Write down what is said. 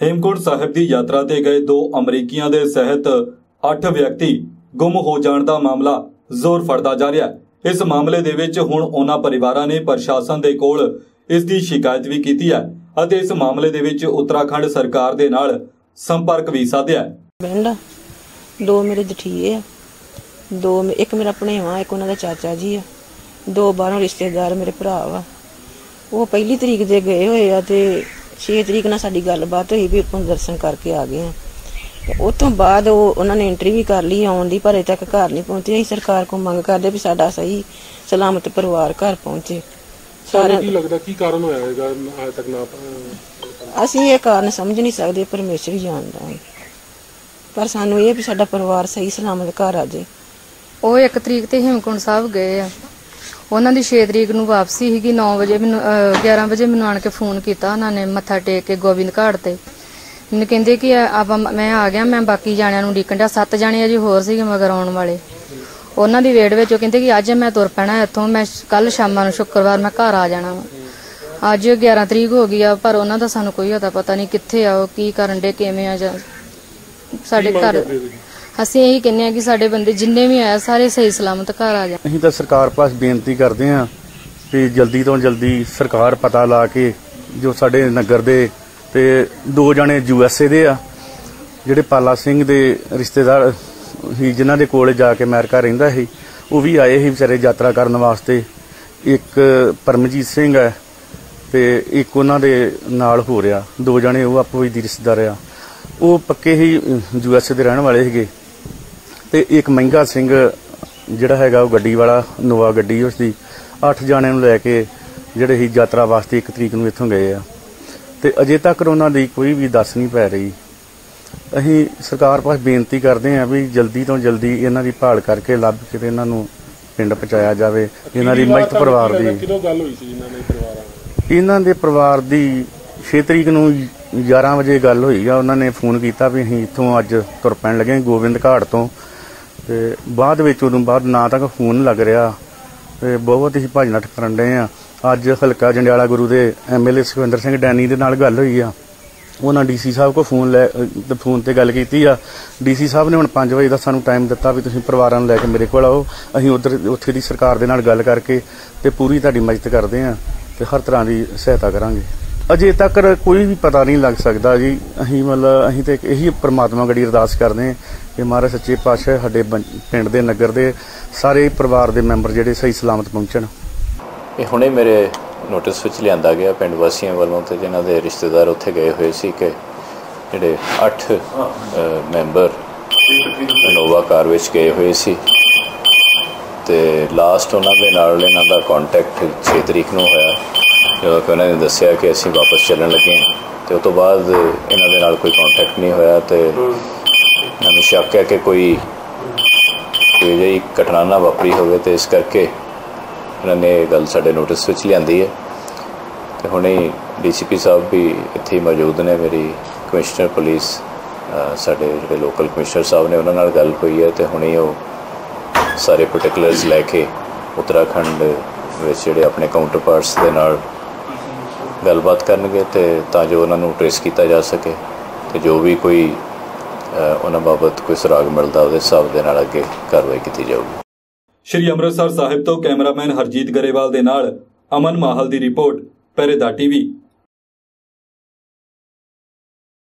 ਹੇਮਕੁੰਟ ਸਾਹਿਬ ਦੀ ਯਾਤਰਾ ਤੇ ਗਏ ਦੋ ਅਮਰੀਕੀਆਂ ਦੇ ਸਹਿਤ 8 ਵਿਅਕਤੀ ਗੁੰਮ ਹੋ ਜਾਣ ਦਾ ਮਾਮਲਾ ਜ਼ੋਰ ਫੜਦਾ ਜਾ ਰਿਹਾ ਹੈ। ਇਸ ਮਾਮਲੇ ਦੇ ਵਿੱਚ ਹੁਣ ਉਹਨਾਂ ਪਰਿਵਾਰਾਂ ਨੇ ਪ੍ਰਸ਼ਾਸਨ ਦੇ ਕੋਲ ਇਸ ਦੀ ਸ਼ਿਕਾਇਤ ਵੀ ਕੀਤੀ ਹੈ ਅਤੇ ਇਸ ਮਾਮਲੇ ਦੇ ਵਿੱਚ ਉੱਤਰਾਖੰਡ ਸਰਕਾਰ ਦੇ ਨਾਲ ਸੰਪਰਕ ਵੀ ਸਾਧਿਆ ਪਿੰਡ, ਦੋ ਮੇਰੇ ਜਠੀਏ ਆ, ਦੋ ਇੱਕ ਮੇਰਾ ਭਣੇਵਾ, ਇੱਕ ਉਹਨਾਂ ਦਾ ਚਾਚਾ ਜੀ ਆ, ਦੋ ਬਾਹਰੋਂ ਰਿਸ਼ਤੇਦਾਰ ਮੇਰੇ ਭਰਾ ਵਾ। ਉਹ ਪਹਿਲੀ ਤਰੀਕ ਦੇ ਗਏ ਹੋਏ ਆ ਤੇ 6 ਤਰੀਕ ਨਾਲ ਸਾਡੀ ਗੱਲਬਾਤ ਹੋਈ ਵੀ ਆਪਾਂ ਦਰਸ਼ਨ ਕਰਕੇ ਆ ਗਏ ਆ ਉਹ ਤੋਂ ਬਾਅਦ ਉਹ ਉਹਨਾਂ ਨੇ ਐਂਟਰੀ ਵੀ ਕਰ ਲਈ ਆਉਣ ਦੀ ਪਰ ਅਜੇ ਤੱਕ ਘਰ ਨਹੀਂ ਪਹੁੰਚੇ। ਅਸੀਂ ਸਰਕਾਰ ਕੋਲ ਮੰਗ ਕਰਦੇ ਵੀ ਸਾਡਾ ਸਹੀ ਸਲਾਮਤ ਪਰਿਵਾਰ ਘਰ ਪਹੁੰਚੇ। ਤੁਹਾਨੂੰ ਕੀ ਲੱਗਦਾ ਕੀ ਕਾਰਨ ਹੋਇਆ ਹੈਗਾ? ਅਜੇ ਤੱਕ ਨਾ ਅਸੀਂ ਇਹ ਕਾਰਨ ਸਮਝ ਨਹੀਂ ਸਕਦੇ ਪਰਮੇਸ਼ਰ ਹੀ ਜਾਣਦਾ ਹੈ। ਪਰ ਸਾਨੂੰ ਇਹ ਵੀ ਸਾਡਾ ਪਰਿਵਾਰ ਸਹੀ ਸਲਾਮਤ ਘਰ ਆ ਜਾਏ ਉਹ 1 ਤਰੀਕ ਤੇ ਹੇਮਕੁੰਟ ਸਾਹਿਬ ਗਏ ਆ। ਉਹਨਾਂ ਦੀ 6 ਤਰੀਕ ਨੂੰ ਵਾਪਸੀ ਸੀਗੀ 9 ਵਜੇ ਮੈਨੂੰ ਅਹ, 11 ਵਜੇ ਮੈਨੂੰ ਆਣ ਕੇ ਫੋਨ ਕੀਤਾ ਉਹਨਾਂ ਨੇ ਮੱਥਾ ਟੇਕ ਕੇ ਗੋਬਿੰਦ ਘਾਟ ਤੇ। ਮੈਨੂੰ ਕਹਿੰਦੇ ਕਿ ਆਪਾਂ ਮੈਂ ਆ ਗਿਆ ਮੈਂ ਬਾਕੀ ਜਾਣਿਆਂ ਨੂੰ ਡੀਕਣ ਡਿਆ ਸੱਤ ਜਾਣੇ ਅਜੇ ਹੋਰ ਸੀਗੇ ਮਗਰ ਆਉਣ ਵਾਲੇ। ਉਹਨਾਂ ਦੀ ਵੇੜ ਵਿੱਚ ਉਹ ਕਹਿੰਦੇ ਕਿ ਅੱਜ ਮੈਂ ਤੁਰ ਪੈਣਾ ਇੱਥੋਂ ਮੈਂ ਕੱਲ ਸ਼ਾਮਾਂ ਨੂੰ ਸ਼ੁੱਕਰਵਾਰ ਮੈਂ ਘਰ ਆ ਜਾਣਾ ਵਾ। ਅੱਜ 11 ਤਰੀਕ ਹੋ ਗਈ ਆ ਪਰ ਉਹਨਾਂ ਦਾ ਸਾਨੂੰ ਕੋਈ ਅਤਾ ਪਤਾ ਨਹੀਂ ਕਿੱਥੇ ਆ ਉਹ ਕੀ ਕਰਨ ਦੇ ਕਿਵੇਂ ਆ ਜਾਂ ਸਾਡੇ ਘਰ ਅਸੀਂ ਇਹੀ ਕਹਿੰਦੇ ਆ ਕਿ ਸਾਡੇ ਬੰਦੇ ਜਿੰਨੇ ਵੀ ਆਇਆ ਸਾਰੇ ਸਹੀ ਸਲਾਮਤ ਘਰ ਆ ਜਾਣ। ਅਸੀਂ ਤਾਂ ਸਰਕਾਰ ਪਾਸ ਬੇਨਤੀ ਕਰਦੇ ਹਾਂ ਕਿ ਜਲਦੀ ਤੋਂ ਜਲਦੀ ਸਰਕਾਰ ਪਤਾ ਲਾ ਕੇ ਜੋ ਸਾਡੇ ਨਗਰ ਦੇ ਤੇ ਦੋ ਜਣੇ ਯੂ ਐਸ ਏ ਦੇ ਆ, ਜਿਹੜੇ ਪਾਲਾ ਸਿੰਘ ਦੇ ਰਿਸ਼ਤੇਦਾਰ ਹੀ ਜਿਨ੍ਹਾਂ ਦੇ ਕੋਲ ਜਾ ਕੇ ਅਮਰੀਕਾ ਰਹਿੰਦਾ ਸੀ, ਉਹ ਵੀ ਆਏ ਸੀ ਵਿਚਾਰੇ ਯਾਤਰਾ ਕਰਨ ਵਾਸਤੇ। ਇੱਕ ਪਰਮਜੀਤ ਸਿੰਘ ਹੈ ਤੇ ਇੱਕ ਉਹਨਾਂ ਦੇ ਨਾਲ ਹੋ ਰਿਹਾ ਦੋ ਜਣੇ ਉਹ ਆਪੋ ਹੀ ਦੀ ਰਿਸ਼ਤੇਦਾਰ ਆ। ਉਹ ਪੱਕੇ ਹੀ ਯੂ ਐਸ ਏ ਦੇ ਰਹਿਣ ਵਾਲੇ ਸੀਗੇ। ਤੇ ਇੱਕ ਮਹਿੰਗਾ ਸਿੰਘ ਜਿਹੜਾ ਹੈਗਾ ਉਹ ਗੱਡੀ ਵਾਲਾ ਨੋਵਾ ਗੱਡੀ ਉਸ ਦੀ 8 ਜਾਣਿਆਂ ਨੂੰ ਲੈ ਕੇ ਜਿਹੜੇ ਹੀ ਯਾਤਰਾ ਵਾਸਤੇ ਇੱਕ ਤਰੀਕ ਨੂੰ ਇੱਥੋਂ ਗਏ ਆ। ਤੇ ਅਜੇ ਤੱਕ ਉਹਨਾਂ ਦੀ ਕੋਈ ਵੀ ਦੱਸ ਨਹੀਂ ਪੈ ਰਹੀ। ਅਸੀਂ ਸਰਕਾਰ ਪਾਸ ਬੇਨਤੀ ਕਰਦੇ ਹਾਂ ਵੀ ਜਲਦੀ ਤੋਂ ਜਲਦੀ ਇਹਨਾਂ ਦੀ ਭਾਲ ਕਰਕੇ ਲੱਭ ਕੇ ਤੇ ਇਹਨਾਂ ਨੂੰ ਪਿੰਡ ਪਹੁੰਚਾਇਆ ਜਾਵੇ ਇਹਨਾਂ ਦੀ ਮਹਿਤ ਪਰਿਵਾਰ ਦੀ। ਕਿਦੋਂ ਗੱਲ ਹੋਈ ਸੀ ਇਹਨਾਂ ਪਰਿਵਾਰਾਂ ਦੇ ਪਰਿਵਾਰ ਦੀ 6 ਤਰੀਕ ਨੂੰ 11 ਵਜੇ ਗੱਲ ਹੋਈ ਆ ਉਹਨਾਂ ਨੇ ਫੋਨ ਕੀਤਾ ਵੀ ਅਸੀਂ ਇੱਥੋਂ ਅੱਜ ਤੁਰ ਪੈਣ ਲੱਗੇ ਗੋਬਿੰਦ ਘਾਟ ਤੋਂ। ਤੇ ਬਾਅਦ ਵਿੱਚ ਉਦੋਂ ਬਾਅਦ ਨਾ ਤੱਕ ਫੋਨ ਲੱਗ ਰਿਹਾ ਤੇ ਬਹੁਤ ਹੀ ਭੱਜ ਨੱਠ ਕਰਨ ਡਏ ਆ। ਅੱਜ ਹਲਕਾ ਜੰਡਿਆਲਾ ਗੁਰੂ ਦੇ ਐਮਐਲਏ ਸੁਖਵਿੰਦਰ ਸਿੰਘ ਡੈਨੀ ਦੇ ਨਾਲ ਗੱਲ ਹੋਈ ਆ। ਉਹਨਾਂ ਡੀਸੀ ਸਾਹਿਬ ਕੋ ਫੋਨ ਲੈ ਫੋਨ ਤੇ ਗੱਲ ਕੀਤੀ ਆ। ਡੀਸੀ ਸਾਹਿਬ ਨੇ ਹੁਣ 5 ਵਜੇ ਦਾ ਸਾਨੂੰ ਟਾਈਮ ਦਿੱਤਾ ਵੀ ਤੁਸੀਂ ਪਰਿਵਾਰਾਂ ਨੂੰ ਲੈ ਕੇ ਮੇਰੇ ਕੋਲ ਆਓ। ਅਸੀਂ ਉਧਰ ਉੱਥੇ ਦੀ ਸਰਕਾਰ ਦੇ ਨਾਲ ਗੱਲ ਕਰਕੇ ਤੇ ਪੂਰੀ ਤੁਹਾਡੀ ਮਦਦ ਕਰਦੇ ਆ ਤੇ ਹਰ ਤਰ੍ਹਾਂ ਦੀ ਸਹਾਇਤਾ ਕਰਾਂਗੇ। ਅਜੇ ਤੱਕ ਕੋਈ ਵੀ ਪਤਾ ਨਹੀਂ ਲੱਗ ਸਕਦਾ ਜੀ। ਅਸੀਂ ਮਤਲਬ ਅਸੀਂ ਤੇ ਇਹੀ ਪ੍ਰਮਾਤਮਾ ਗੜੀ ਅਰਦਾਸ ਕਰਦੇ ਹਾਂ ਕਿ ਮਹਾਰਾਜ ਸੱਚੇ ਪਾਤਸ਼ਾਹ ਸਾਡੇ ਬੰ- ਪਿੰਡ ਦੇ, ਨਗਰ ਦੇ ਸਾਰੇ ਪਰਿਵਾਰ ਦੇ ਮੈਂਬਰ ਜਿਹੜੇ ਸਹੀ ਸਲਾਮਤ ਪਹੁੰਚਣ। ਇਹ ਹੁਣੇ ਮੇਰੇ ਨੋਟਿਸ ਵਿੱਚ ਲਿਆਂਦਾ ਗਿਆ ਪਿੰਡ ਵਾਸੀਆਂ ਵੱਲੋਂ ਤੇ ਜਿਨ੍ਹਾਂ ਦੇ ਰਿਸ਼ਤੇਦਾਰ ਉੱਥੇ ਗਏ ਹੋਏ ਸੀ ਕਿ ਜਿਹੜੇ 8 ਮੈਂਬਰ ਇਨੋਵਾ ਕਾਰ ਵਿੱਚ ਗਏ ਹੋਏ ਸੀ। ਤੇ ਲਾਸਟ ਉਹਨਾਂ ਦੇ ਨਾਲ ਇਹਨਾਂ ਦਾ ਕੰਟੈਕਟ 6 ਤਰੀਕ ਨੂੰ ਹੋਇਆ। ਜਦੋਂ ਕਿ ਉਹਨਾਂ ਨੇ ਦੱਸਿਆ ਕਿ ਅਸੀਂ ਵਾਪਸ ਚੱਲਣ ਲੱਗੇ ਹਾਂ। ਤੇ ਉਸ ਤੋਂ ਬਾਅਦ ਇਹਨਾਂ ਦੇ ਨਾਲ ਕੋਈ ਕੰਟੈਕਟ ਨਹੀਂ ਹੋਇਆ ਤੇ ਮੈਨੂੰ ਸ਼ੱਕ ਹੈ ਕਿ ਕੋਈ ਕੋਈ ਜਿਹੀ ਘਟਨਾ ਨਾ ਵਾਪਰੀ ਹੋਵੇ ਤੇ ਇਸ ਕਰਕੇ ਇਹਨਾਂ ਨੇ ਇਹ ਗੱਲ ਸਾਡੇ ਨੋਟਿਸ ਵਿੱਚ ਲਿਆਂਦੀ ਹੈ। ਤੇ ਹੁਣੇ ਡੀਸੀਪੀ ਸਾਹਿਬ ਵੀ ਇੱਥੇ ਮੌਜੂਦ ਨੇ, ਮੇਰੀ ਕਮਿਸ਼ਨਰ ਪੁਲਿਸ ਸਾਡੇ ਜਿਹੜੇ ਲੋਕਲ ਕਮਿਸ਼ਨਰ ਸਾਹਿਬ ਨੇ ਉਹਨਾਂ ਨਾਲ ਗੱਲ ਹੋਈ ਹੈ ਤੇ ਹੁਣੇ ਉਹ ਸਾਰੇ ਪਾਰਟਿਕੂਲਰਸ ਲੈ ਕੇ ਉੱਤਰਾਖੰਡ ਵਿੱਚ ਜਿਹੜੇ ਆਪਣੇ ਕਾਊਂਟਰਪਾਰਟਸ ਦੇ ਨਾਲ ਗੱਲਬਾਤ ਕਰਨਗੇ ਤੇ ਤਾਂ ਜੋ ਉਹਨਾਂ ਨੂੰ ਟ੍ਰੇਸ ਕੀਤਾ ਜਾ ਸਕੇ ਤੇ ਜੋ ਵੀ ਕੋਈ ਉਹਨਾਂ ਬਾਬਤ ਕੋਈ ਸੁਰਾਗ ਮਿਲਦਾ ਉਹਦੇ ਹਿਸਾਬ ਦੇ ਨਾਲ ਅੱਗੇ ਕਾਰਵਾਈ ਕੀਤੀ ਜਾਊਗੀ। ਸ਼੍ਰੀ ਅੰਮ੍ਰਿਤਸਰ ਸਾਹਿਬ ਤੋਂ ਕੈਮਰਾਮੈਨ ਹਰਜੀਤ ਗਰੇਵਾਲ ਦੇ ਨਾਲ ਅਮਨ ਮਾਹਲ ਦੀ ਰਿਪੋਰਟ ਪਹਿਰੇਦਾਰ ਟੀਵੀ।